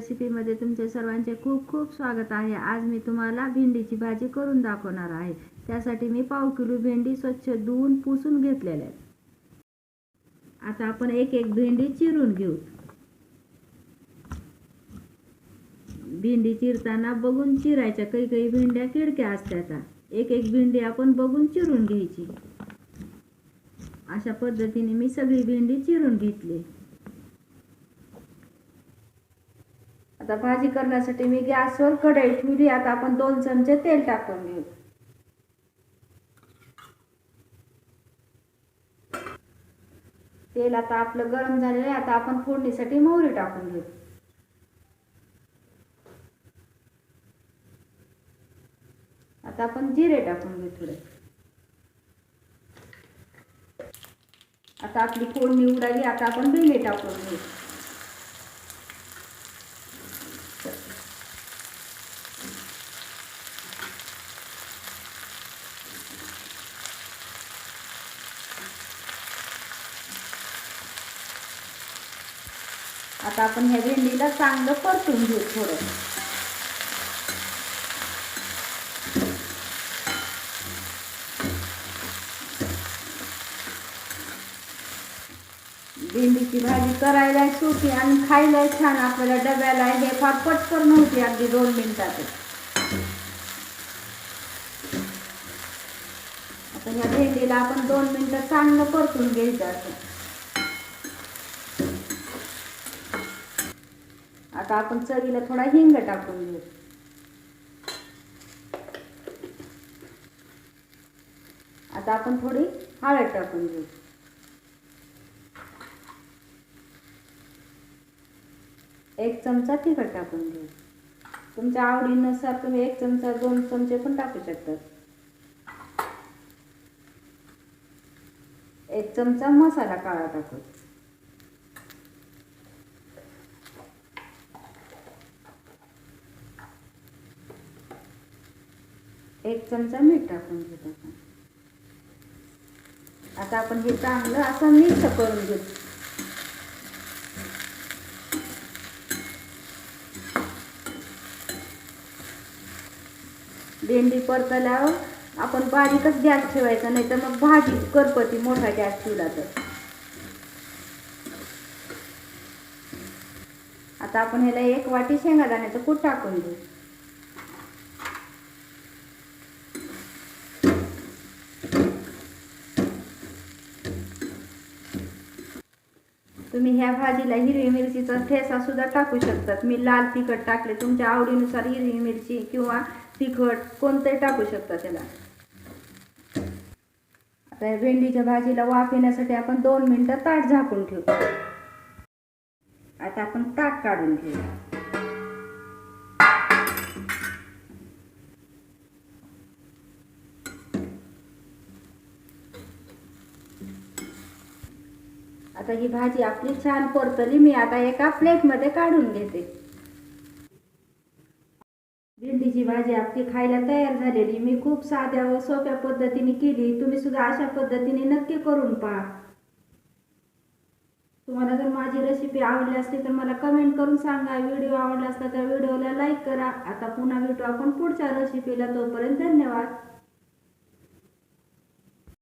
रेसिपीमध्ये तुमचे सर्वांचे खूप खूप स्वागत आहे. आज मी तुम्हाला भेंडीची भाजी करून दाखवणार आहे. त्यासाठी मी पाव किलो भेंडी स्वच्छ धुवून पुसून घेतलेल्या आहेत. आता आपण एक एक भेंडी चिरून घेऊ. भेंडी चिरताना बघून चिरायच्या काही काही भेंड्या किडक्या असतात. एक एक भेंडी आपण बघून चिरून घ्यायची. अशा पद्धतीने मी सगळी भेंडी चिरून घेतली. आता भाजी करण्यासाठी मी गॅसवर कढई ठेवली आता आपण दोन चमचे तेल टाकून घेऊ. तेल आता आपलं गरम झालेलं आहे आता आपण फोडणीसाठी मोहरी टाकून घेऊ. आता आपण जिरे टाकून घेऊ थोडे. आता आपली फोडणी उडाली आता आपण भेंडी टाकून घेऊ. आता आपण ह्या भेंडीला चांगलं परतून घेऊ थोडं. भेंडीची भाजी करायला सोपी आणि खायला छान. आपल्याला डब्याला हे फार पटकन नव्हती अगदी दोन मिनिटात आता ह्या भेंडीला आपण दोन मिनिटं चांगलं परतून घ्यायचं असं. आता आपण चवीला थोडा हिंग टाकून घेऊ. आता आपण थोडी हळद टाकून घेऊ. एक चमचा तिखट टाकून घेऊ. तुमच्या आवडीनुसार तुम्ही एक चमचा दोन चमचे पण टाकू शकता. एक चमचा मसाला काळा टाकू एक चमचा मीठ टाकून घेत आपण आता आपण हे चांगलं असं मिक्स करून घेऊ. भेंडी परतल्यावर आपण बारीकच गॅस ठेवायचा नाही तर मग भाजी करपती मोठा गॅस ठेवला तर. आता आपण ह्याला एक वाटी शेंगादाण्याचं कूट टाकून देऊ तुम्ही ह्या भाजीला हिरवी मिरचीचा ठेसा सुद्धा टाकू शकतात. मी लाल तिखट टाकले तुमच्या आवडीनुसार हिरवी मिरची किंवा तिखट कोणतंही टाकू शकता त्याला. आता भेंडीच्या भाजीला वाफ येण्यासाठी आपण दोन मिनिटं ताट झाकून ठेवू. आता आपण ताट काढून घेऊ. आता ही भाजी आपली छान परतली मी आता एका प्लेटमध्ये काढून घेते. भेंडीची भाजी आपली खायला तयार झालेली मी खूप साध्या व सोप्या पद्धतीने केली. तुम्ही सुद्धा अशा पद्धतीने नक्की करून पहा. तुम्हाला जर माझी रेसिपी आवडली असली तर मला कमेंट करून सांगा. व्हिडिओ आवडला असला तर व्हिडिओला लाईक करा. आता पुन्हा भेटू आपण पुढच्या रेसिपीला तोपर्यंत धन्यवाद.